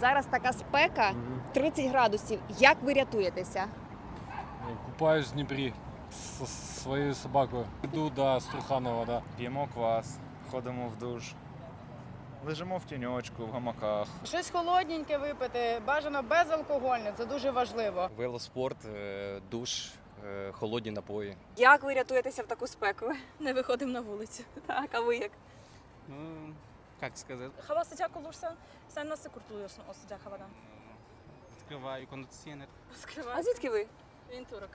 Зараз така спека 30 градусів. Як ви рятуєтеся? Купаюсь в Дніпрі з своєю собакою. Йду до Струханова, да. П'ємо квас, ходимо в душ, лежимо в тіньочку, в гамаках. Щось холодненьке випити, бажано безалкогольне, це дуже важливо. Велоспорт, е, душ, е, холодні напої. Як ви рятуєтеся в таку спеку? Не виходимо на вулицю. Так, а ви як? Ну, как сказать, Hava sıcak olursa sen nasıl kurtuluyorsun o sıcak havadan? открываю кондиционер. А звідки ви? Він турок.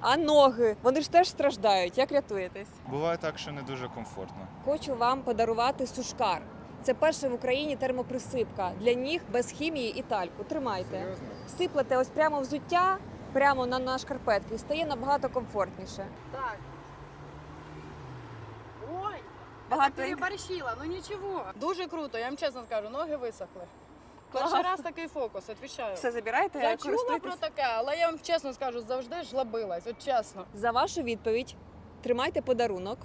А ноги? Вони ж теж страждають. Як рятуєтесь? Буває так, що не дуже комфортно. Хочу вам подарувати сушкар. Це перша в Україні термоприсипка для ніг без хімії і тальку. Тримайте. Сиплете ось прямо взуття, прямо на, на шкарпетки, стає набагато комфортніше. Так. Ой, Багато переборщила, ну нічого. Дуже круто, я вам чесно скажу, ноги висохли. Перший раз такий фокус, відповідаю. все забираєте, Я чула користуєтесь? про таке, але я вам чесно скажу, завжди жлобилась, от чесно. За вашу відповідь тримайте подарунок.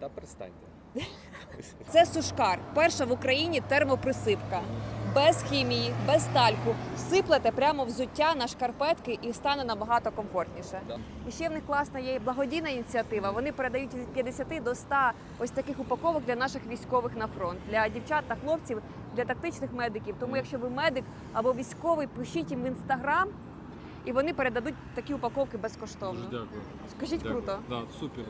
Та перестаньте. Це сушкар, перша в Україні термоприсипка. Без хімії, без тальку. Сиплете прямо взуття на шкарпетки і стане набагато комфортніше. Да. І ще в них класна є благодійна ініціатива. Вони передають від 50 до 100 ось таких упаковок для наших військових на фронт, для дівчат та хлопців, для тактичних медиків. Тому, якщо ви медик або військовий, пишіть їм в інстаграм, і вони передадуть такі упаковки безкоштовно. Дуже дякую. Скажіть Дякую. круто. Да, супер.